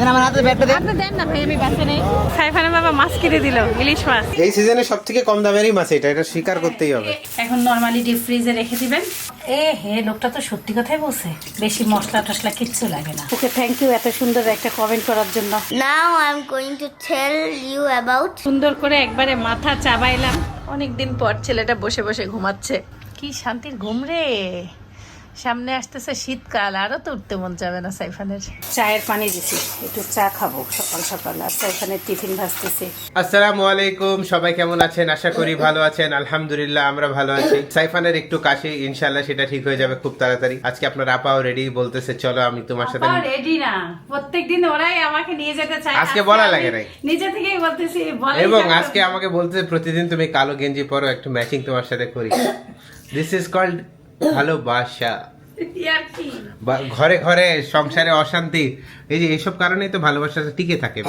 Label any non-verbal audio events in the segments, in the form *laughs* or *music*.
দেন আমার হাতে দেন। আপনি দেন না ভাই আমি বাসে নেই। সাইফানের বাবা মাছ কিনে দিল ইলিশ মাছ। এই সিজনে সব থেকে কম দামেরই মাছ এটা এটা স্বীকার করতেই হবে। এখন নর্মালি ডিপ ফ্রিজে রেখে দিবেন। এ হে লোকটা তো সত্যি কথাই বলছে বেশি মশলা টশলা কিচ্ছু লাগে না। ওকে থ্যাংক ইউ এত সুন্দর একটা কমেন্ট করার জন্য। Going to tell you about সুন্দর করে একবারে মাথা চাবাইলাম। অনেক দিন পর ছেলেটা বসে বসে ঘুমাচ্ছে। কি শান্তির ঘুম রে। সামনে আসতেছে শীতকাল আরও তো উঠতে মন যাবে না সাইফানের। চায়ের পানি দিছি একটু চা খাব সকাল সকাল আর সাইফানের টিফিন ভাজতেছি। আসসালামু আলাইকুম সবাই কেমন আছেন? আশা করি ভালো আছেন আলহামদুলিল্লাহ আমরা ভালো আছি। সাইফানের একটু কাশি ইনশাল্লাহ সেটা ঠিক হয়ে যাবে খুব তাড়াতাড়ি। আজকে আপনার আপাও রেডি বলতেছে চলো আমি তোমার সাথে রেডি না। প্রত্যেকদিন ওরাই আমাকে নিয়ে যেতে চায়। আজকে বলা লাগে নাই। নিজে থেকেই বলতেছি এবং আজকে আমাকে বলতেছে প্রতিদিন তুমি কালো গেঞ্জি পরো একটু ম্যাচিং তোমার সাথে করি। দিস ইজ কল্ড ভালোবাসা। ঘরে ঘরে সংসারে অশান্তি এই যে কারণেই তো ভালোবাসাটা টিকে থাকে।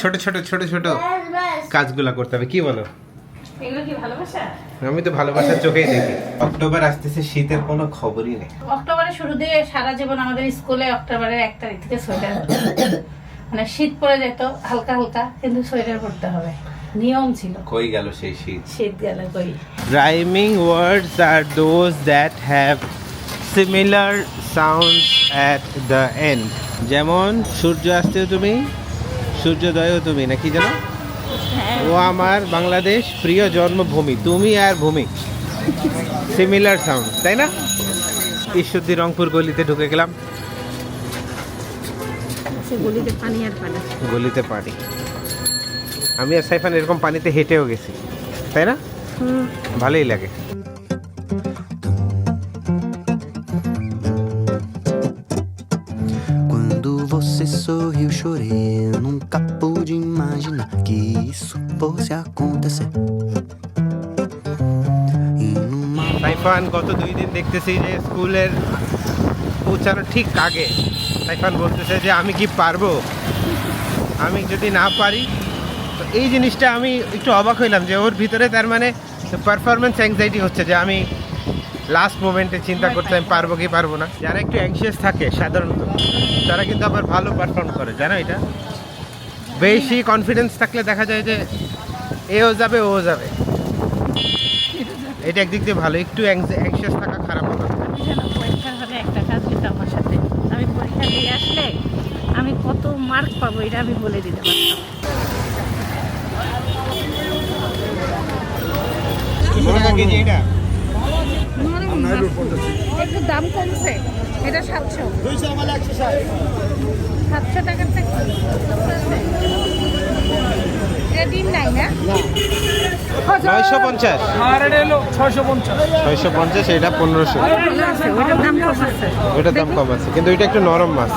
ছোট ছোট ছোট ছোট কাজগুলা করতে হবে কি বলো? ভালোবাসা? আমি তো ভালোবাসার চোখেই দেখি। অক্টোবর আসতেছে শীতের কোনো খবরই নেই। অক্টোবরের শুরু দিয়ে সারা জীবন আমাদের স্কুলে অক্টোবরের এক তারিখ থেকে সোয়েটার মানে শীত পড়ে যেত হালকা হালকা কিন্তু সোয়েটার পরতে হবে। নিয়ম ছিল। কই গেল সেই শীত? শীত গেলে কই? Rhyming words are those that have similar sounds at the end. যেমন সূর্য আসতেও তুমি সূর্যোদয়ও তুমি নাকি জানো? ও আমার বাংলাদেশ প্রিয় জন্মভূমি তুমি আর ভূমি। সিমিলার সাউন্ড তাই না? ঈশ্বরদী রংপুর গলিতে ঢুকে গেলাম। গলিতে পানি আর পানি। গলিতে পানি। আমি আর সাইফান এরকম পানিতে হেঁটেও গেছি তাই না ভালোই লাগে você sorriu, chorei. Eu nunca pude imaginar que isso fosse acontecer. E numa Saifan গত দুই দিন দেখতেছি যে স্কুলের পৌঁছানো ঠিক আগে সাইফান বলতেছে যে আমি কি পারব আমি যদি না পারি এই জিনিসটা আমি একটু অবাক হইলাম যে ওর ভিতরে তার মানে পারফরমেন্স অ্যাংজাইটি হচ্ছে যে আমি লাস্ট মোমেন্টে চিন্তা করতে আমি পারব কি পারব না। যারা একটু অ্যাংশিয়াস থাকে সাধারণত তারা কিন্তু আবার ভালো পারফর্ম করে জানো এটা? বেশি কনফিডেন্স থাকলে দেখা যায় যে এও যাবে ও যাবে। এটা একদিক দিয়ে ভালো একটু অ্যাংশিয়াস থাকা খারাপ হবে। আমি পরীক্ষার হলে একটা কাজ দিত আমার সাথে। আমি পরীক্ষা দিয়ে আসলে আমি কত মার্ক পাবো এটা আমি বলে দিতে পারতাম। একটু দাম কমছে। এটা সাতশো। সাতশো টাকার ডিম নাই না? নয়শো পঞ্চাশ। ছয়শো পঞ্চাশ এটা পনেরোশো। ওইটার দাম কম আছে। দাম কম আছে কিন্তু এটা একটু নরম মাছ।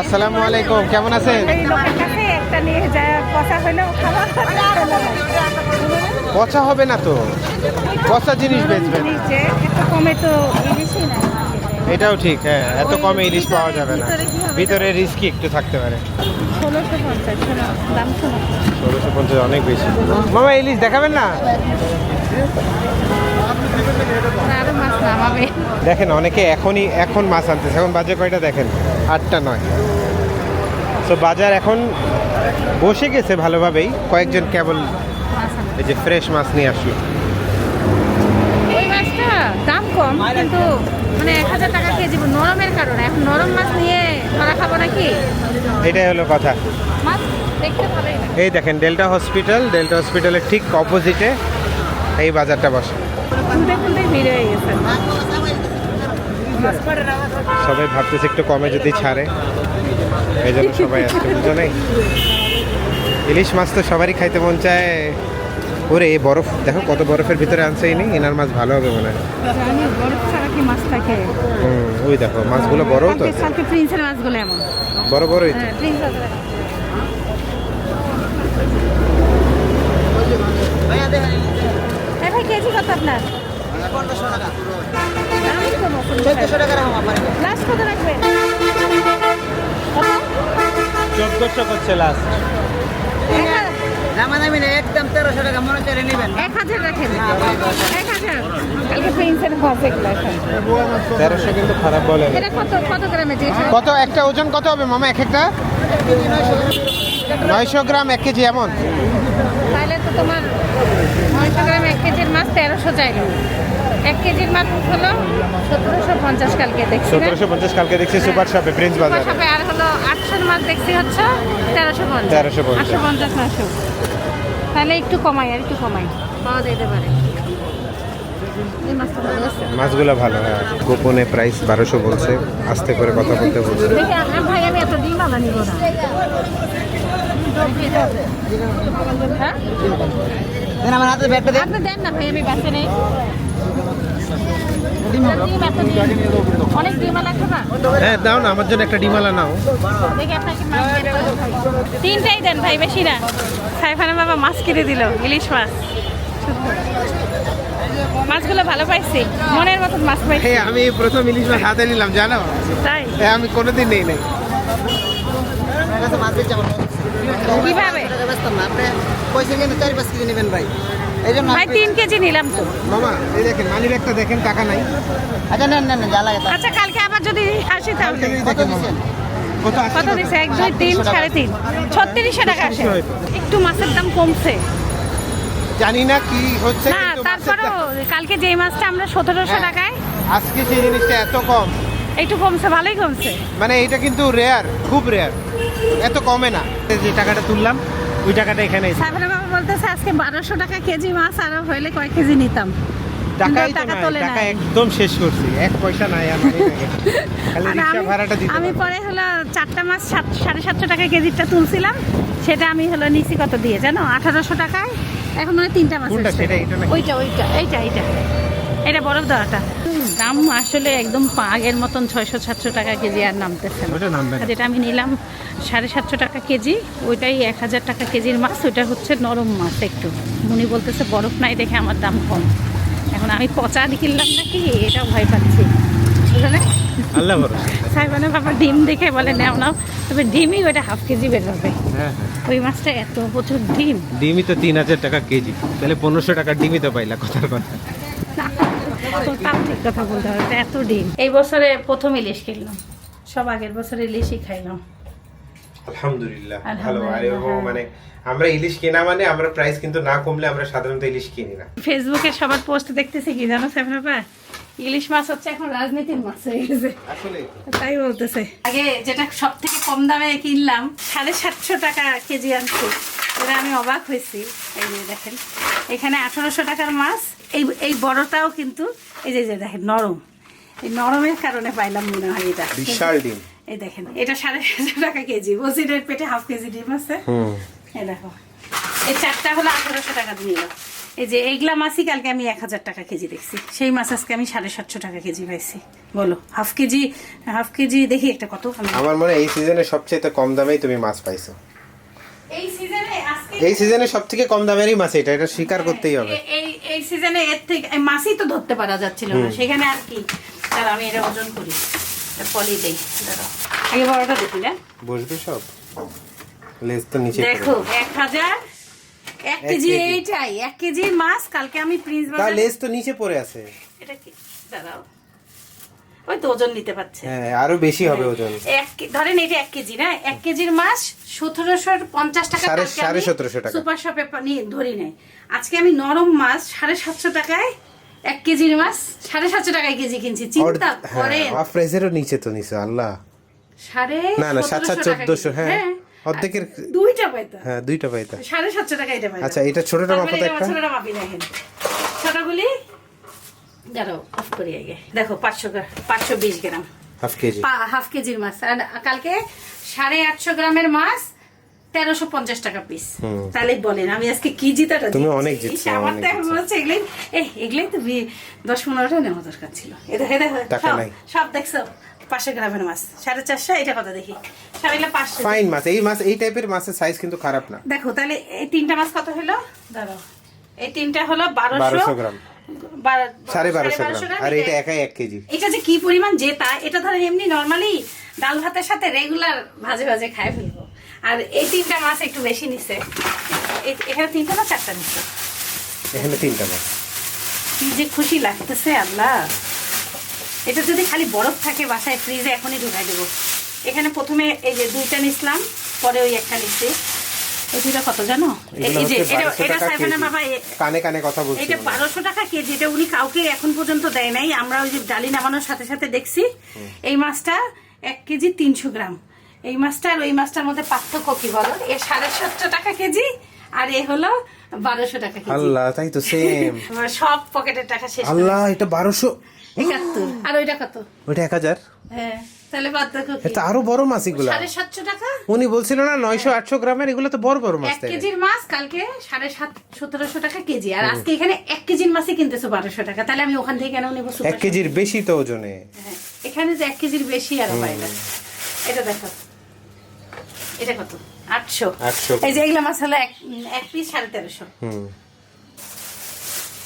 আসসালামু আলাইকুম কেমন আছেন? একটা নিয়ে যায় পচা হইলেও পচা হবে না তো? পচা জিনিস বেচবেন এত কমে তো ইলিশই না। এটাও ঠিক হ্যাঁ এত কমে ইলিশ পাওয়া যাবে না। ভিতরে রিস্কি একটু থাকতে পারে। ষোলোশো পঞ্চাশ অনেক বেশি। মামা ইলিশ দেখাবেন না? দেখেন অনেকে এখনই এখন মাছ আনতেছে। এখন বাজে কয়টা দেখেন? আটটা নয় তো বাজার এখন বসে গেছে ভালোভাবেই। কয়েকজন কেবল এই যে ফ্রেশ মাছ নিয়ে আসলো। মাছটা দাম কম কিন্তু মানে এক হাজার টাকা কেজি নরমের কারণে। এখন নরম মাছ নিয়ে ধরা খাব নাকি? এটাই হলো কথা। মাছ দেখতে ভালোই এই দেখেন ডেল্টা হসপিটাল ডেল্টা হসপিটালের ঠিক অপোজিটে এই বাজারটা বসে। হয়ে সবাই ভাবতেছে একটু কমে যদি ছাড়ে। এই জন্য সবাই আসছে বুঝো নাই। ইলিশ মাছ তো সবারই খাইতে মন চায়। ওরে এই বরফ দেখো কত বরফের ভিতরে আনছে ইনি। এনার মাছ ভালো হবে মনে হয়। জানি বরফ ছাড়া কি মাছ থাকে? ওই দেখো মাছগুলো বড় তো। কালকে কালকে প্রিন্সের মাছগুলো এমন। বড় বড়ই তো। হ্যাঁ ভাই কেজি কত আপনার? চোদ্দশো টাকা লাস্ট কত রাখবেন? কত চোদ্দশো করছে লাস্ট দামাদামি নেই একদম তেরোশো টাকা মনে করে নেবেন। এক হাজার রাখেন। এক হাজার। কালকে প্রিন্সের হবে তেরোশো কিন্তু খারাপ বলে এটা কত কত গ্রামে কত একটা ওজন কত হবে মামা এক একটা? নয়শো গ্রাম এক কেজি এমন? তাহলে তো তোমার নয়শো গ্রাম এক কেজির মাছ তেরোশো চাইলো। এক কেজির মাছ হলো সতেরোশো পঞ্চাশ কালকে দেখছি সতেরোশো পঞ্চাশ কালকে দেখছি সুপার শপে প্রিন্স বাজারে। হলো আটশোর মাছ দেখছি হচ্ছে তেরোশো পঞ্চাশ। 1350 আটশো পঞ্চাশ নশো তাহলে একটু কমাই আর একটু কমাই। পাওয়া যেতে পারে। মাছগুলো ভালো হ্যাঁ। গোপনে প্রাইস বারোশো বলছে। আস্তে করে কথা বলতে বলছে। ভাই আমি এত ডিম আলা নিব না। হ্যাঁ? আমার হাতে ব্যাগটা দেন। না ভাই আমি বাঁচে নেই ডিম এত ডিম অনেক ডিম লাগবে না হ্যাঁ দাও না আমার জন্য একটা ডিমালা নাও। তিনটাই দেন ভাই বেশি না। সাইফানের বাবা মাছ কিনে দিল ইলিশ মাছ। মাছগুলো ভালো পাইছি মনের মতন মাছ পাইছি। হ্যাঁ আমি প্রথম ইলিশ মাছ হাতে নিলাম জানো? তাই? হ্যাঁ আমি কোনোদিন নেই নাই। কাছে মাছ বেচে কীভাবে? বেচতাম না আপনি পয়সা কিন্তু চারি পাঁচ কেজি নেবেন ভাই। এই জন্য ভাই তিন কেজি নিলাম তো। মামা এই দেখেন দেখেন টাকা নাই। আচ্ছা নেন, যা লাগে আচ্ছা কালকে আবার যদি আসি তাহলে। কত দিচ্ছেন? কত আসছে এক দুই তিন সাড়ে তিন। ছত্রিশশো টাকা আসে। একটু মাছের দাম কমছে। জানি না কি হচ্ছে না তারপরেও কালকে যেই মাছটা আমরা সতেরোশো হ্যাঁ। টাকায় আজকে সেই জিনিসটা এত কম। একটু কমছে ভালোই কমছে। মানে এটা কিন্তু রেয়ার খুব রেয়ার এত কমে না। যে টাকাটা তুললাম ওই টাকাটা এখানে বাবা বলতেছে আজকে বারোশো টাকা কেজি মাছ আরও হইলে কয় কেজি নিতাম? টাকাই তো নাই টাকা একদম শেষ করছি এক পয়সা নাই আমার খালি আর আমি- ভাড়াটা দিতে আমি পরে হলো চারটা মাছ সাড়ে সাতশো টাকা কেজিটা তুলছিলাম সেটা আমি হলো কত দিয়ে জানো? আঠারোশো টাকায়। এখন মানে তিনটা মাছ? ওইটা ওইটা এইটা এইটা। এটা বরফ দেওয়াটা। দাম আসলে একদম আগের মতন ছয়শো সাতশো টাকা কেজি আর নামতেছে না। যেটা আমি নিলাম সাড়ে সাতশো টাকা কেজি ওইটাই এক হাজার টাকা কেজির মাছ ওইটা হচ্ছে নরম মাছ একটু। মুনি বলতেছে বরফ নাই দেখে আমার দাম কম। এখন আমি পচা কিনলাম নাকি এটা ভয় পাচ্ছি। বুঝলে? আল্লাহ ভরসা। সাইবানে বাবা ডিম দেখে বলে নাও নাও। তবে ডিমই ওটা হাফ কেজি বের হবে। হ্যাঁ হ্যাঁ। ওই মাছটা এত প্রচুর ডিম। ডিমই তো তিন হাজার টাকা কেজি। তাহলে পনেরোশো টাকা ডিমই তো পাইলা কথার কথা। না, তো তাও ঠিক কথা বলতে হবে এত ডিম। এই বছরে প্রথম ইলিশ কিনলাম। সব আগের বছরে ইলিশই খাইলাম। আলহামদুলিল্লাহ ভালো। আর হ্যাঁ। মানে আমরা ইলিশ কেনা মানে আমরা প্রাইস কিন্তু না কমলে আমরা সাধারণত ইলিশ কিনি না। ফেসবুকে সবার পোস্ট দেখতেছি কি জানো ইলিশ মাছ হচ্ছে এখন রাজনীতির মাছ হয়ে গেছে। তাই বলতেছে। আগে যেটা সব থেকে কম দামে কিনলাম সাড়ে সাতশো টাকা কেজি আনছি। এটা আমি অবাক হয়েছি। এই যে দেখেন এখানে আঠারোশো টাকার মাছ এই এই বড়টাও কিন্তু এই যে দেখেন নরম। এই নরমের কারণে পাইলাম মনে হয় এটা। বিশাল ডিম। এই দেখেন এটা সাড়ে সাতশো টাকা কেজি। বসিরের পেটে হাফ কেজি ডিম আছে? হুম। এই দেখো। এই চারটা হলো আঠারোশো টাকা নিল এই যে এইগুলা মাছই কালকে আমি এক হাজার টাকা কেজি দেখছি। সেই মাছ আজকে আমি সাড়ে সাতশো টাকা কেজি পাইছি। বলো হাফ কেজি হাফ কেজি দেখি একটা কত। আমি- আমার মনে হয় এই সিজনে সবচেয়ে কম দামেই তুমি মাছ পাইছো। এই সিজনে আজকে এই সিজনে সব থেকে কম দামেরই মাছ এটা এটা স্বীকার করতেই হবে। এই এই সিজনে এর থেকে মাসি মাছই তো ধরতে পারা যাচ্ছিল না সেখানে আর কি? আমি এটা ওজন করি। পলি দেই আগে বড়টা দেখি না? বসবে সব? লেজ তো নিচে দেখো এক হাজার এক কেজি। এইটাই এক কেজি মাছ কালকে আমি প্রিন্স বাজার লেজ তো নিচে পড়ে আছে। এটা কি? দাঁড়াও। ওই তো ওজন নিতে পারছে। হ্যাঁ আরও বেশি হবে ওজন। এক ধরেন এটা এক কেজি না? এক কেজির মাছ সতেরোশো পঞ্চাশ টাকা সাড়ে- সতেরোশো টাকা। সুপার শপে নিয়ে ধরি নাই। আজকে আমি নরম মাছ সাড়ে সাতশো টাকায় এক কেজির মাছ সাড়ে সাতশো টাকায় কেজি কিনছি। চিন্তা করেন। হাফ প্রাইসেরও নিচে তো নিচে আল্লাহ। সাড়ে না না সাত সাত চোদ্দশো হ্যাঁ। অর্ধেকের দুইটা পাইতা? হ্যাঁ দুইটা পাইতা। সাড়ে সাতশো টাকা এটা পাইতা। আচ্ছা, এটা ছোটটা মাপো একটা। ছোটটা মাপি দেখেন ছোটগুলি দাঁড়াও অফ করি আগে। দেখো পাঁচশো পাঁচশো বিশ গ্রাম। Half KG. হাফ কেজির মাছ। কালকে সাড়ে আটশো গ্রামের মাছ তেরোশো পঞ্চাশ টাকা পিস তাহলে বলেন আমি আজকে কি জিতাটা তুমি অনেক জিতছো, আমার তো এখন জিতছো। মনে হচ্ছে এগুলোই এ এগুলোই তো দশ পনেরোটা নেওয়া দরকার ছিল। এ দেখো এ দেখো টাকা সব- দেখছ পাঁচশো গ্রামের মাছ। সাড়ে চারশো এটা কত দেখি। এগুলো পাঁচশো। ফাইন মাছ এই মাছ এই টাইপের মাছের সাইজ কিন্তু খারাপ না। দেখো তাহলে এই তিনটা মাছ কত হলো? দাঁড়াও এই তিনটা হলো বারোশো গ্রাম। সাড়ে বারোশো গ্রাম। আর এটা- একাই এক কেজি। এটা যে কি পরিমাণ জেতা এটা ধরো এমনি নর্মালি ডাল ভাতের সাথে রেগুলার ভাজে ভাজে খাই ফেলব। আর এই তিনটা মাছ একটু বেশি নিছে। এখানে তিনটা না চারটা নিচ্ছে এখানে তিনটা মাছ। কি যে খুশি লাগতেছে আল্লাহ। এটা যদি খালি বরফ থাকে বাসায় ফ্রিজে এখনই ঢুকাই দেবো। এখানে প্রথমে এই যে দুইটা নিছিলাম পরে ওই একটা নিচ্ছি এই কত জানো? এই যে এটা 1200 সাইফানা বাবা কানে কানে কথা বলছি এটা বারোশো টাকা কেজি এটা উনি কাউকে এখন পর্যন্ত দেয় নাই। আমরা ওই যে ডালি নামানোর সাথে সাথে দেখছি এই মাছটা এক কেজি তিনশো গ্রাম। এই মাছটা আর ওই মাছটার মধ্যে পার্থক্য কি বলো? এ সাড়ে সাতশো টাকা কেজি আর এ হলো বারোশো টাকা কেজি। আল্লাহ তাই তো সেম *laughs* সব পকেটের টাকা শেষ আল্লাহ এটা বারোশো। একাত্তর। আর ওইটা কত? ওইটা এক হাজার। হ্যাঁ তাহলে পার্থক্য কি? এটা আরও বড় মাছ এগুলা। সাড়ে সাতশো টাকা? উনি বলছিল না নয়শো আটশো গ্রামের এগুলো তো বড় বড় মাছ কেজির মাছ কালকে সাড়ে সাত সতেরোশো টাকা কেজি। আর আজকে এখানে এক কেজির মাছই কিনতেছো বারোশো টাকা। তাহলে আমি ওখান থেকে কেন নেব এক কেজির বেশি তো ওজনে। হ্যাঁ, এখানে যে এক কেজির বেশি আরও পাইলা এটা। দেখো। এটা কত? আটশো। 800 এই যে এগুলো মাছ হলো এক এক পিস সাড়ে তেরোশো। হুম।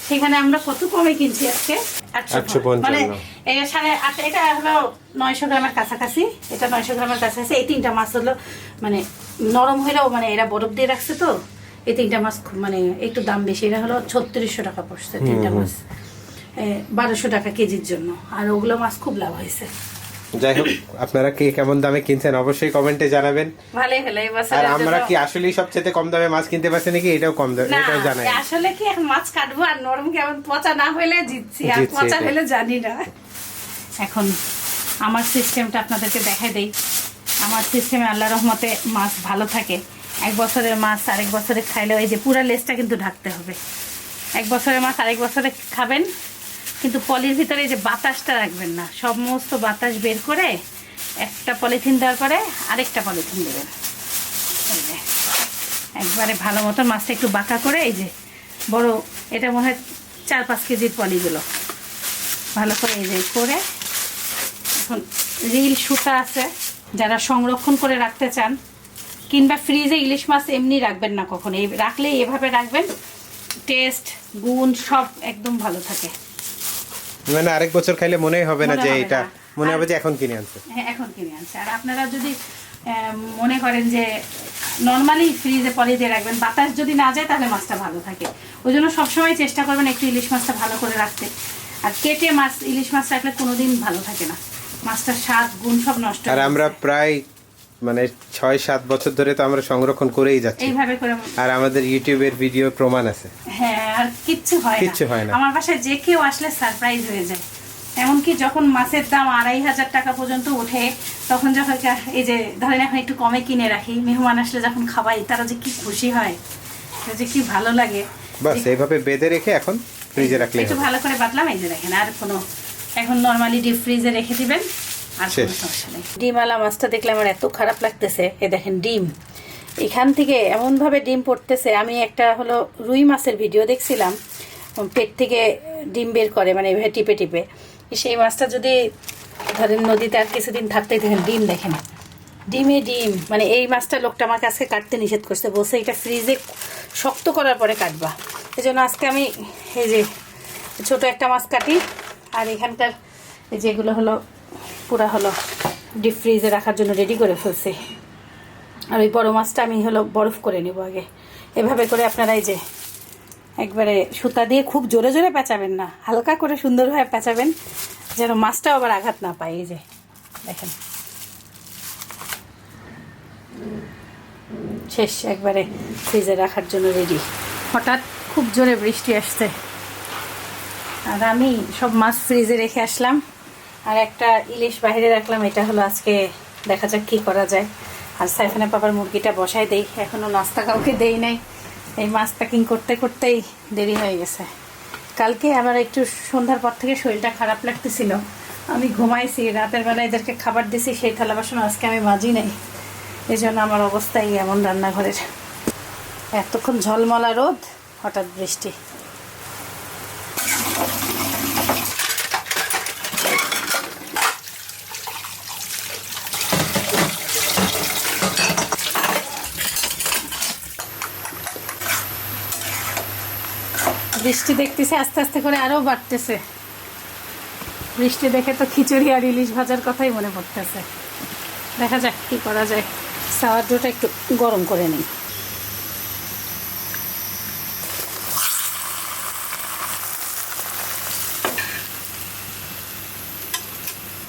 সেখানে আমরা কত কমে কিনছি আজকে? আটশো মানে এই সাড়ে আট এটা হলো নয়শো গ্রামের কাছাকাছি। এটা নয়শো গ্রামের কাছাকাছি। এই তিনটা মাছ হলো মানে নরম মানে এরা বরফ দিয়ে রাখছে তো এই তিনটা মাছ খুব মানে একটু দাম বেশি। এটা হলো ছত্রিশশো টাকা পড়ছে তিনটা মাছ। বারোশো টাকা কেজির জন্য। আর ওগুলো মাছ খুব লাভ হয়েছে। যাই হোক আপনারা কে কেমন দামে কিনছেন অবশ্যই কমেন্টে জানাবেন। ভালোই হলো আর আমরা কি আসলেই সবচেয়ে কম দামে মাছ কিনতে পারছি নাকি? এটাও কম দামে এটাও জানাই। আসলে কি এখন মাছ কাটবো আর নরম কেমন পচা না হলে জিতছি? আর পচা। হলে জানি না। এখন আমার সিস্টেমটা আপনাদেরকে দেখাই দেই। আমার সিস্টেমে আল্লাহ রহমতে মাছ ভালো থাকে। এক বছরের মাছ আরেক বছরে খাইলে এই যে পুরা লেজটা কিন্তু ঢাকতে হবে। এক বছরের মাছ আরেক বছরে খাবেন কিন্তু পলির ভিতরে যে বাতাসটা রাখবেন না, সমস্ত বাতাস বের করে একটা পলিথিন দেওয়ার পরে আরেকটা পলিথিন দেবেন। একবারে ভালো মতো মাছটা একটু বাঁকা করে এই যে বড়, এটা মনে হয় চার পাঁচ কেজির পলিগুলো। ভালো করে এই যে করে, এখন রিল সুতা আছে, যারা সংরক্ষণ করে রাখতে চান, কিংবা ফ্রিজে ইলিশ মাছ এমনি রাখবেন না কখনো। এই রাখলে এভাবে রাখবেন, টেস্ট, গুণ সব একদম ভালো থাকে। মানে আরেক বছর খাইলে মনেই হবে না যে এটা মনে হবে যে এখন কিনে আনছে। হ্যাঁ এখন কিনে আনছে। আর আপনারা যদি মনে করেন যে নর্মালি ফ্রিজে পলি দিয়ে রাখবেন বাতাস যদি না যায় তাহলে মাছটা ভালো থাকে। ওই জন্য সবসময় চেষ্টা করবেন একটু ইলিশ মাছটা ভালো করে রাখতে। আর কেটে মাছ ইলিশ মাছ রাখলে কোনোদিন ভালো থাকে না। মাছটার স্বাদ গুণ সব নষ্ট আর আমরা প্রায় মানে ছয় সাত বছর ধরে তো আমরা সংরক্ষণ করেই যাচ্ছি। এইভাবে করে আর আমাদের ইউটিউবের ভিডিও প্রমাণ আছে। হ্যাঁ আর কিচ্ছু হয় কিচ্ছু হয় না। আমার বাসায় যে কেউ আসলে সারপ্রাইজ হয়ে যায়। এমনকি যখন মাছের দাম আড়াই হাজার টাকা পর্যন্ত ওঠে তখন যখন এই যে ধরেন এখন একটু কমে কিনে রাখি মেহমান আসলে যখন খাওয়াই তারা যে কি খুশি হয় যে কি ভালো লাগে। বাস এইভাবে বেঁধে রেখে এখন ফ্রিজে রাখলে একটু ভালো করে বাটলাম এই যে দেখেন আর কোনো এখন নর্মালি ডিপ ফ্রিজে রেখে দিবেন। আর কোনো শেষ। সমস্যা নেই। ডিমওয়ালা মাছটা দেখলে আমার এত খারাপ লাগতেছে। এ দেখেন ডিম। এখান থেকে এমনভাবে ডিম পড়তেছে আমি একটা হলো রুই মাছের ভিডিও দেখছিলাম পেট থেকে ডিম বের করে মানে এভাবে টিপে টিপে। সেই মাছটা যদি ধরেন নদীতে আর কিছুদিন থাকতেই দেখেন ডিম দেখেন। ডিমে ডিম। মানে এই মাছটা লোকটা আমাকে আজকে কাটতে নিষেধ করছে বলছে এটা ফ্রিজে শক্ত করার পরে কাটবা। এই জন্য আজকে আমি এই যে ছোট একটা মাছ কাটি আর এখানকার যেগুলো হলো পুরা হলো ডিপ ফ্রিজে রাখার জন্য রেডি করে ফেলছি। আর ওই বড় মাছটা আমি হলো বরফ করে নেব আগে। এভাবে করে আপনারা এই যে একবারে সুতা দিয়ে খুব জোরে জোরে পেঁচাবেন না, হালকা করে সুন্দরভাবে পেঁচাবেন, যেন মাছটাও আবার আঘাত না পায়। এই যে, দেখেন। শেষ, একবারে ফ্রিজে রাখার জন্য রেডি হঠাৎ খুব জোরে বৃষ্টি আসছে। আর আমি সব মাছ ফ্রিজে রেখে আসলাম। আর একটা ইলিশ বাইরে রাখলাম, এটা হলো আজকে দেখা যাক কি করা যায়। আর সাইফানা পাপার মুরগিটা বসাই দেই, এখনও নাস্তা কাউকে দেই নাই। এই মাছ প্যাকিং করতে করতেই দেরি হয়ে গেছে। কালকে আমার একটু সন্ধ্যার পর থেকে শরীরটা খারাপ লাগতেছিল। আমি ঘুমাইছি, রাতের বেলা এদেরকে খাবার দিছি, সেই থালা বাসন আজকে আমি মাজি নাই। এই জন্য আমার অবস্থাই এমন রান্নাঘরের। এতক্ষণ ঝলমলা রোদ, হঠাৎ বৃষ্টি। বৃষ্টি দেখতেছে, আস্তে আস্তে করে আরও বাড়তেছে। বৃষ্টি দেখে তো খিচুড়ি আর ইলিশ ভাজার কথাই মনে পড়তেছে। দেখা যাক কি করা যায়। সাওয়ারডোটা একটু গরম করে নিই।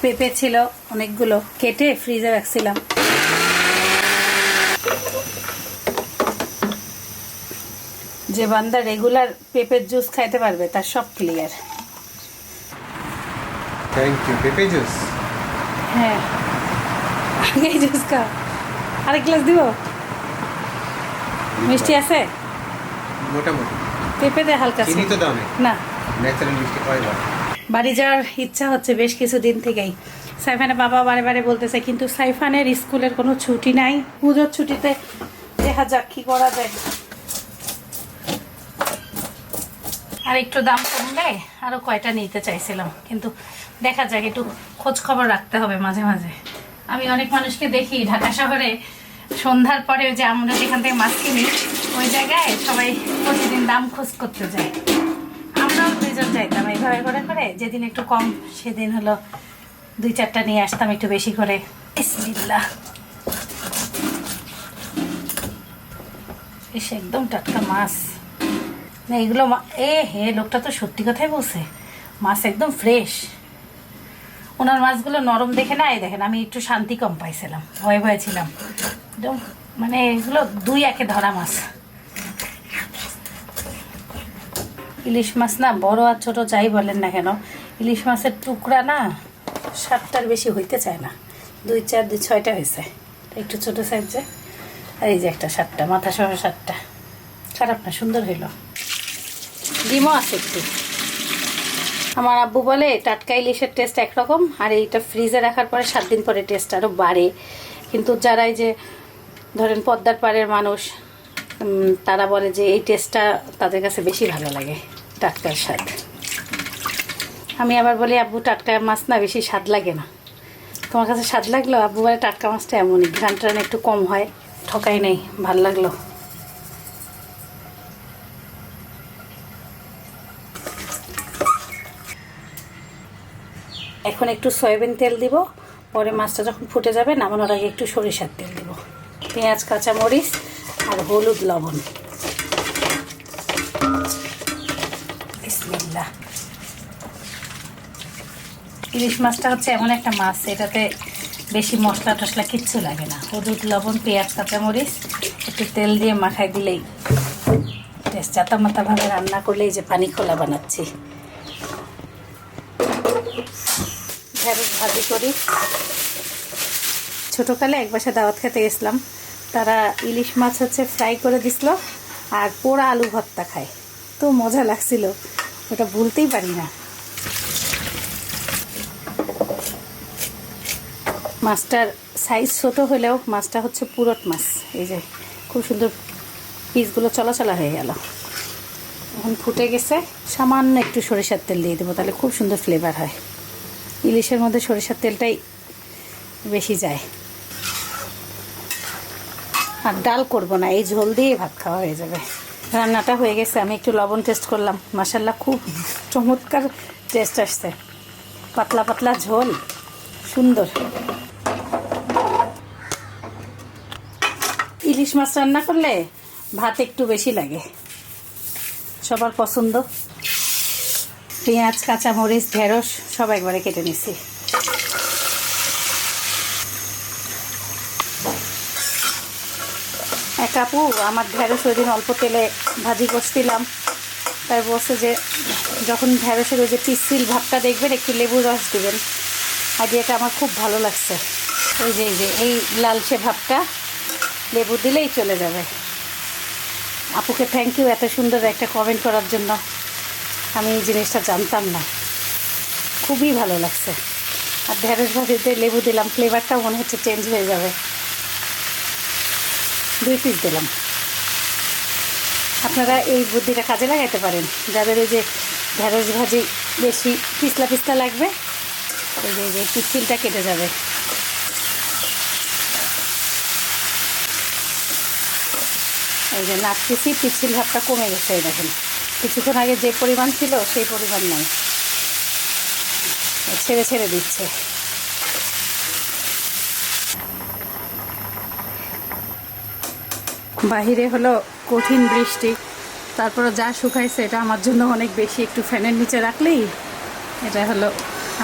পেঁপে ছিল অনেকগুলো, কেটে ফ্রিজে রাখছিলাম। যে বান্দা রেগুলার পেঁপের জুস খাইতে পারবে তার সব ক্লিয়ার থ্যাংক ইউ পেপে জুস হ্যাঁ। আগে জুস খাও। আরেক গ্লাস দিব? মিষ্টি আছে? মোটামুটি। পেঁপে দে হালকা চিনি তো দাও না। ন্যাচারাল মিষ্টি খাওয়াই বাড়ি যাওয়ার ইচ্ছা হচ্ছে বেশ কিছুদিন থেকেই। সাইফানের বাবা বারে বারে বলতেছে কিন্তু সাইফানের স্কুলের কোনো ছুটি নাই। পুজোর ছুটিতে দেখা যাক কি করা যায়। আর একটু দাম কমলে আরও কয়টা নিতে চাইছিলাম। কিন্তু দেখা যাক, একটু খোঁজ খবর রাখতে হবে মাঝে মাঝে। আমি অনেক মানুষকে দেখি ঢাকা শহরে সন্ধ্যার পরে যে আমরা যেখান থেকে মাছ কিনি, ওই জায়গায় সবাই প্রতিদিন দাম খোঁজ করতে যায়। আমরাও দুইজন যাইতাম এইভাবে করে করে, যেদিন একটু কম, সেদিন হলো দুই চারটা নিয়ে আসতাম একটু বেশি করে। বিসমিল্লাহ। এসে একদম টাটকা মাছ। না, এগুলো এ, হে, লোকটা তো সত্যি কথাই বলছে। মাছ একদম ফ্রেশ ওনার মাছগুলো নরম দেখে না, এই দেখেন, আমি একটু শান্তি কম পাইছিলাম, ভয়ে ভয়ে ছিলাম। একদম মানে এগুলো দুই একে ধরা মাছ। ইলিশ মাছ না, বড় আর ছোট যাই বলেন না কেন, ইলিশ মাছের টুকরা না, সাতটার বেশি হইতে চায় না। দুই চার, দুই ছয়টা হয়েছে একটু ছোট সাইজে আর এই যে একটা সাতটা, মাথা সহ সাতটা। খারাপ না, সুন্দর হইল। ডিমও আছে একটু। আমার আব্বু বলে, টাটকা ইলিশের টেস্ট একরকম, আর এইটা ফ্রিজে রাখার পরে সাত দিন পরে টেস্ট আরও বাড়ে। কিন্তু যারা এই যে, ধরেন পদ্মার পাড়ের মানুষ তারা বলে যে এই টেস্টটা তাদের কাছে বেশি ভালো লাগে, টাটকার স্বাদ। আমি আবার বলি, আব্বু টাটকা মাছ না বেশি স্বাদ লাগে না। তোমার কাছে স্বাদ লাগল? আব্বু বলে, টাটকা মাছটা এমনই। ঘ্রান একটু কম হয় ঠকাই নেই, ভালো লাগল। এখন একটু সয়াবিন তেল দিব, পরে মাছটা যখন ফুটে যাবে নামানোর আগে একটু সরিষার তেল দিব। পেঁয়াজ, কাঁচামরিচ আর হলুদ, লবণ। ইলিশ মাছটা হচ্ছে এমন একটা মাছ, এটাতে বেশি মশলা টশলা কিচ্ছু লাগে না। হলুদ, লবণ, পেঁয়াজ, কাঁচামরিচ, একটু তেল দিয়ে মাখাই দিলেই টেস্ট। চাতা মাতাভাবে রান্না করলে এই যে পানি খোলা বানাচ্ছি। ঢেঁড়স ভাজি করি। ছোটোকালে এক বাসা দাওয়াত খেতে গেছিলাম। তারা ইলিশ মাছ হচ্ছে ফ্রাই করে দিছিল আর পোড়া আলু ভর্তা খায়। তো মজা লাগছিল। ওটা ভুলতেই পারি না। মাছটার সাইজ ছোট হলেও মাছটা হচ্ছে পুরট মাছ। এই যে খুব সুন্দর পিসগুলো চলাচলা হয়ে গেল। এখন ফুটে গেছে। সামান্য একটু সরিষার তেল দিয়ে দেবো, তাহলে খুব সুন্দর ফ্লেভার হয়। ইলিশের মধ্যে সরিষার তেলটাই বেশি যায়। আর ডাল করব না, এই ঝোল দিয়ে ভাত খাওয়া হয়ে যাবে। রান্নাটা হয়ে গেছে, আমি একটু লবণ টেস্ট করলাম। মাসাল্লাহ খুব চমৎকার টেস্ট আসছে। পাতলা পাতলা ঝোল, সুন্দর। ইলিশ মাছ রান্না করলে ভাত একটু বেশি লাগে। সবার পছন্দ। পেঁয়াজ, কাঁচামরিচ, ঢেঁড়স সব একবারে কেটে নিছি। এক আপু, আমার ঢেঁড়স ওই দিন অল্প তেলে ভাজি করছিলাম তাই বলছে যে, যখন ঢেঁড়সের ওই যে পিসিল ভাবটা দেখবেন, একটু লেবুর রস দিবেন। আইডিয়াটা আমার খুব ভালো লাগছে। ওই যে, এই যে, এই লালচে ভাবটা লেবু দিলেই চলে যাবে। আপুকে থ্যাংক ইউ এত সুন্দর একটা কমেন্ট করার জন্য। আমি এই জিনিসটা জানতাম না। খুবই ভালো লাগছে। আর ঢেঁড়স ভাজিতে লেবু দিলাম ফ্লেভারটাও মনে হচ্ছে চেঞ্জ হয়ে যাবে। দুই পিস দিলাম। আপনারা এই বুদ্ধিটা কাজে লাগাইতে পারেন। যাদের এই যে ঢেঁড়স ভাজি বেশি পিছলা পিছলা লাগবে, এই যে যে, পিচ্ছিলটা কেটে যাবে। এই যে নাচতেছি পিচ্ছিল ভাবটা কমে গেছে, এই দেখেন। কিছুক্ষণ আগে যে পরিমাণ ছিল সেই পরিমাণ নাই। ছেড়ে ছেড়ে দিচ্ছে। বাহিরে হলো কঠিন বৃষ্টি। তারপরে যা শুকাইছে এটা আমার জন্য অনেক বেশি। একটু ফ্যানের নিচে রাখলেই এটা হলো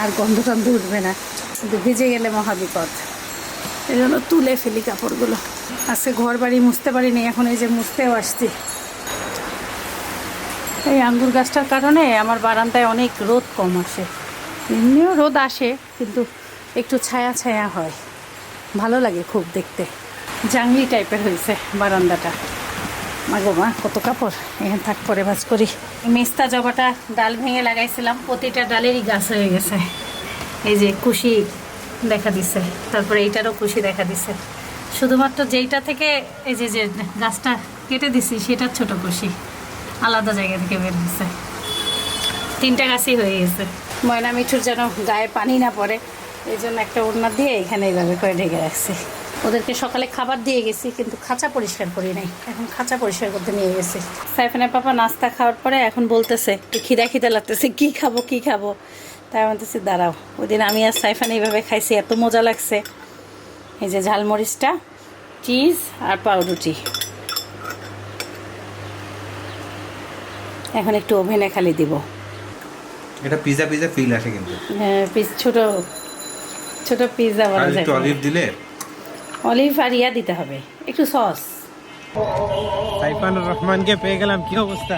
আর গন্ধ টন্ধ উঠবে না। কিন্তু ভিজে গেলে মহাবিপদ এই জন্য তুলে ফেলি কাপড়গুলো। আজকে ঘর বাড়ি মুছতে পারিনি, এখন এই যে মুছতেও আসছি। এই আঙ্গুর গাছটার কারণে আমার বারান্দায় অনেক রোদ কম আসে। এমনিও রোদ আসে, কিন্তু একটু ছায়া ছায়া হয়। ভালো লাগে খুব দেখতে। জাংলি টাইপের হয়েছে বারান্দাটা। মা গো মা, কত কাপড়। এখানে থাক, পরে ভাজ করি। মেস্তা জবাটা ডাল ভেঙে লাগাইছিলাম, প্রতিটা ডালেরই গাছ হয়ে গেছে। এই যে কুশি দেখা দিছে, তারপরে এইটারও কুশি দেখা দিছে। শুধুমাত্র যেইটা থেকে এই যে যে গাছটা কেটে দিছি, সেটার ছোট কুশি। আলাদা জায়গা থেকে বের হয়েছে। তিনটা গাছই হয়ে গেছে। ময়না মিঠুর যেন গায়ে পানি না পড়ে, এই জন্য একটা ওড়না দিয়ে এখানে এইভাবে করে ঢেকে রাখছি। ওদেরকে সকালে খাবার দিয়ে গেছি, কিন্তু খাঁচা পরিষ্কার করি নাই। এখন খাঁচা পরিষ্কার করতে নিয়ে গেছি। সাইফানের পাপা নাস্তা খাওয়ার পরে এখন বলতেছে, "একটু খিদা খিদা লাগতেছে, কি খাব কি খাব? তাই বলতেছি, দাঁড়াও ওই দিন আমি আর সাইফান এইভাবে খাইছি, এত মজা লাগছে। এই যে ঝালমরিচটা, চিজ আর পাউরুটি। এখন একটু ওভেনে খালি দিব। এটা পিজা পিজা ফিল আসে কিন্তু। হ্যাঁ পিস ছোট ছোট পিৎজা আর বানা যায় একটু অলিভ দিলে? অলিভ আর ইয়া দিতে হবে একটু সস সাইফানুর রহমানকে পেয়ে গেলাম কি অবস্থা?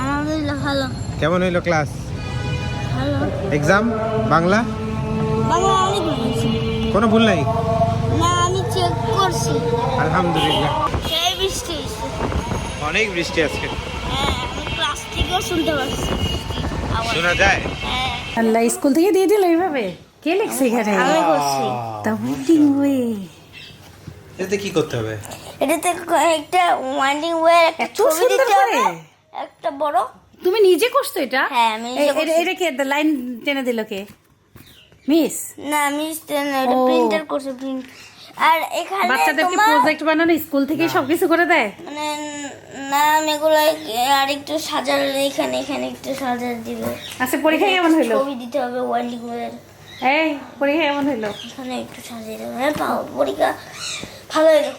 আলহামদুলিল্লাহ ভালো। কেমন হইল ক্লাস ভালো। এক্সাম বাংলা? বাংলা অনেক কোনো ভুল নাই? না আমি চেক করছি। আলহামদুলিল্লাহ। সেই বৃষ্টি। অনেক বৃষ্টি আজকে। থেকেও শুনতে পাচ্ছি। শোনা যায়? আল্লাহ স্কুল থেকে দিয়ে দিল এইভাবে? কে লিখছে এখানে? আমি করছি। দ্য ওয়েটিং ওয়ে এতে কি করতে হবে? এটাতে একটা ওয়াইন্ডিং ওয়ে একটা ছবি দিতে হবে একটা বড়। তুমি নিজে করছ এটা? হ্যাঁ, আমি। এটা কে লাইন টেনে দিল কে? মিস? না আমি এটা প্রিন্টার করছি প্রিন্ট আর এখানে বাচ্চাদেরকে প্রজেক্ট বানানো স্কুল থেকেই সবকিছু করে দেয়? মানে না এগুলো আর একটু সাজালে এখানে এখানে একটু সাজা দিবে। আচ্ছা পরীক্ষা কেমন হইল? ছবি দিতে হবে ওয়াইন্ডিং ওয়ের এই পরীক্ষা কেমন হইল? এখানে একটু সাজিয়ে দেবে। হ্যাঁ পাও পরীক্ষা ভালো হলো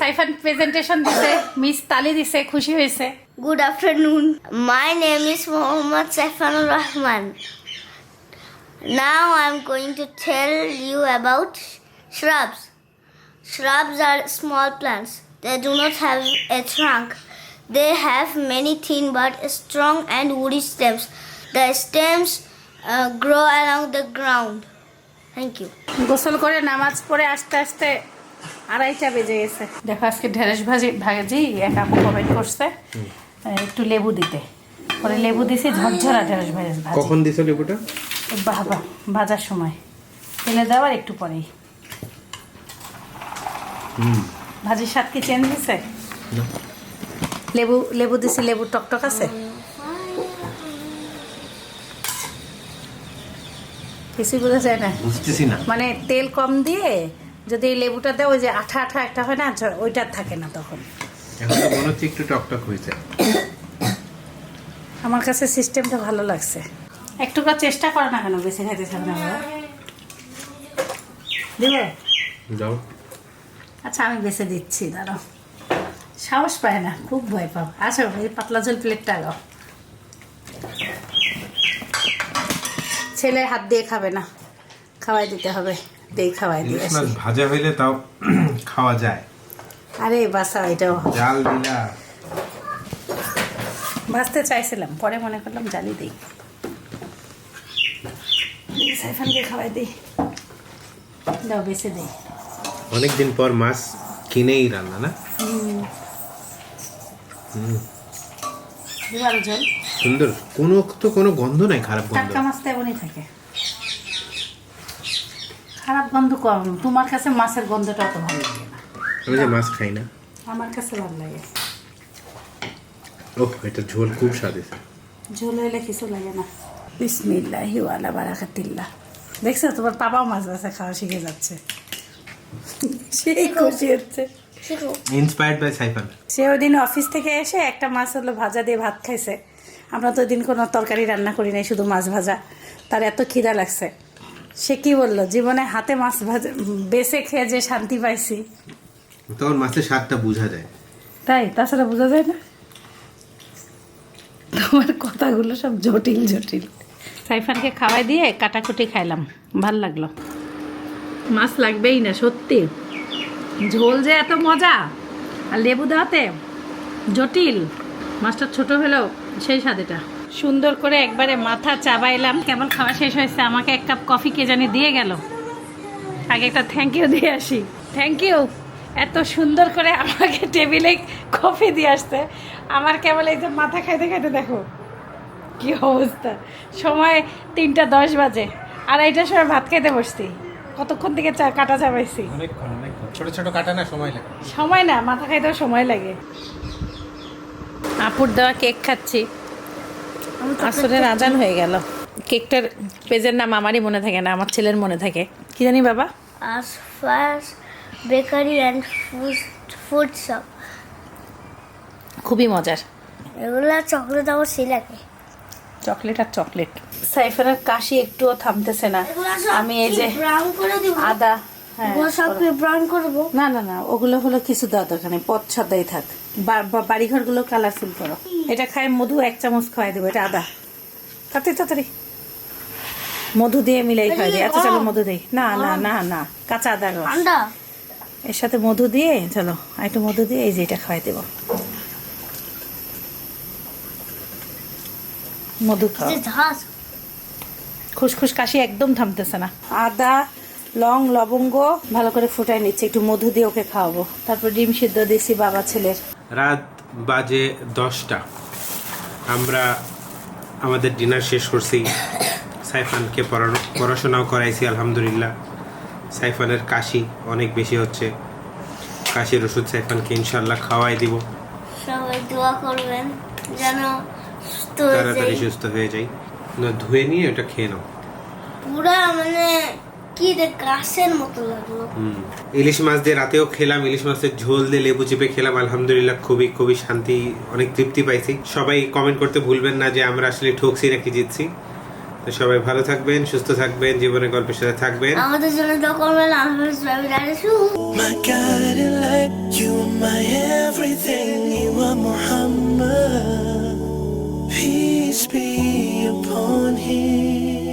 সাইফান প্রেজেন্টেশন দিছে মিস তালি দিছে খুশি হয়েছে। Good afternoon. My name is Mohammad Saifanur Rahman. Now I'm going to tell you about shrubs. Shrubs are small plants. They do not have a trunk. They have many thin but strong and woody stems. The stems uh, grow along the ground. Thank you. গোসল করে নামাজ পড়ে আস্তে আস্তে আড়াইটা বেজে গেছে দেখো আজকে ঢেঁড়স ভাজি ভাজি এক আপু কমেন্ট করছে একটু লেবু দিতে পরে লেবু দিছি ঝরঝরা ঢেঁড়স ভাজি কখন দিছো লেবুটা বাবা ভাজার সময় তেলে দেওয়ার একটু পরেই ভাজির স্বাদ কি চেঞ্জ হয়েছে? লেবু লেবু দিছি লেবু টকটক আছে? কিছুই বোঝা যায় না। বুঝতেছি না। মানে তেল কম দিয়ে যদি এই লেবুটা দেয় ওই যে আঠা আঠা একটা হয় না ওইটা থাকে না তখন। এখন তো মনে হচ্ছে একটু টকটক হয়েছে। আমার কাছে সিস্টেমটা ভালো লাগছে। একটু করে চেষ্টা করো না কেন বেশি খাইতে চাবে না? দিব? যাও। আচ্ছা আমি বেছে দিচ্ছি দাঁড়াও। সাহস পায় না খুব ভয় পাও। আসো এই পাতলা ঝোল প্লেটটা গাও ছেলে হাত দিয়ে খাবে না। খাওয়াই দিতে হবে দেই খাওয়াই দিয়ে ভাজা হইলে তাও *clears throat* খাওয়া যায়। আরে বাসা এটাও। জাল দিলা। ভাজতে চাইছিলাম পরে মনে করলাম জালি দিই। সাইফানকে খাওয়াই দিই। দাও বেছে দিই। অনেকদিন পর মাছ কিনেই রান্না না? সুন্দর। কোনো তো কোনো গন্ধ নাই খারাপ গন্ধ? টাটকা মাছ তো এমনই থাকে। খারাপ গন্ধ কম। তোমার কাছে মাছের গন্ধটা অত ভালো লাগে না। আমি যে মাছ খাই না। আমার কাছে ভালো লাগে। ওহ এটা ঝোল খুব স্বাদ ঝোল হইলে কিছু লাগে না। বিসমিল্লাহি ওয়ালা বারাকাতিল্লাহ। দেখছ তোমার বাবাও মাছ বাছা খাওয়া শিখে যাচ্ছে। *laughs* সেই খুশি হচ্ছে। ইন্সপায়ার্ড বাই সাইফান সে ওই দিন অফিস থেকে এসে একটা মাছ হলো ভাজা দিয়ে ভাত খাইছে। আমরা তো দিন কোনো তরকারি রান্না করি নাই শুধু মাছ ভাজা। তার এত খিদা লাগছে। সে কি বলল? জীবনে হাতে মাছ ভাজা বেছে খেয়ে যে শান্তি পাইছি। তখন মাছের স্বাদটা বোঝা যায়। তাই? তাছাড়া বোঝা যায় না? তোমার কথাগুলো সব জটিল জটিল। সাইফানকে খাওয়াই দিয়ে কাটাকুটি খাইলাম। ভালো লাগল। মাছ লাগবেই না, সত্যি। ঝোল যে এত মজা, আর লেবু দেওয়াতে জটিল। মাছটা ছোট হলেও সেই স্বাদেটা সুন্দর করে একবারে মাথা চাবাইলাম। কেবল খাওয়া শেষ হয়েছে? আমাকে এক কাপ কফি কে জানি দিয়ে গেল। আগে একটা থ্যাংক ইউ দিয়ে আসি। থ্যাংক ইউ এত সুন্দর করে আমাকে টেবিলে কফি দিয়ে আসতে আমার কেবল এই যে মাথা খাইতে খাইতে দেখো, কি অবস্থা। সময় তিনটা দশ বাজে। আর এইটার সময় ভাত খাইতে বসছি। কতক্ষণ থেকে চা কাটা অনেকক্ষণ ছোট ছোট কাটা না সময় লাগে। সময় না মাথা খাইতেও সময় লাগে। আপুর দেওয়া কেক খাচ্ছি। আসরের আজান হয়ে গেল। কেকটার পেজের নাম আমারই মনে থাকে না আমার ছেলের মনে থাকে। কি জানি বাবা? far as bakery and food, food খুবই মজার। এগুলা চকলেট আমার সেই লাগে চকলেট আর চকলেট। সাইফানের কাশি একটুও থামতেছে না। আমি এই যে ব্রাউন করে দিব? আদা হ্যাঁ এগুলো সব ব্রাউন করব না না না ওগুলো হলো কিছু দেওয়া দরকার নেই পথ সাদাই থাক। বাড়িঘরগুলো কালারফুল করো। এটা খাই মধু এক চামচ খাওয়াই দেবো এটা আদা। তাড়াতাড়ি তাড়াতাড়ি। মধু দিয়ে মিলাই খাওয়াই দিই এত চলো মধু দিই। না না না না কাঁচা আদা রস। এর সাথে মধু দিয়ে চলো একটু মধু দিয়ে এই যে এটা খাওয়াই দেবো। মধু খাও যে ঝাঁস খুসখুস কাশি একদম থামতেছে না। আদা লং লবঙ্গ ভালো করে ফুটাই নিচ্ছে একটু মধু দিয়ে ওকে খাওয়াবো। তারপর ডিম সিদ্ধ দিয়েছি বাবা ছেলের। রাত বাজে দশটা। আমরা আমাদের ডিনার শেষ করছি। সাইফানকে পড়ানো- পড়াশোনাও করাইছি আলহামদুলিল্লাহ। সাইফানের কাশি অনেক বেশি হচ্ছে। কাশির ওষুধ সাইফানকে ইনশাল্লাহ খাওয়াই দিব। সবাই দোয়া করবেন যেন সুস্থ হয়ে তাড়াতাড়ি যাই সুস্থ হয়ে যাই না ধুয়ে নিয়ে ওটা খেয়ে নাও। পুরা মানে কি রে গাছের মতো লাগল। হুম। ইলিশ মাছ দিয়ে রাতেও খেলাম ইলিশ মাছের ঝোল দিয়ে লেবু চিপে খেলাম আলহামদুলিল্লাহ খুবই খুবই শান্তি অনেক তৃপ্তি পাইছি। সবাই কমেন্ট করতে ভুলবেন না যে আমরা আসলে ঠকছি নাকি জিতছি। তো সবাই ভালো থাকবেন সুস্থ থাকবেন জীবনের গল্পের সাথে থাকবেন। আমাদের জন্য দোয়া করবেন আল্লাহ হাফেজ My guiding light, you are my everything, you are Muhammad. peace be upon him.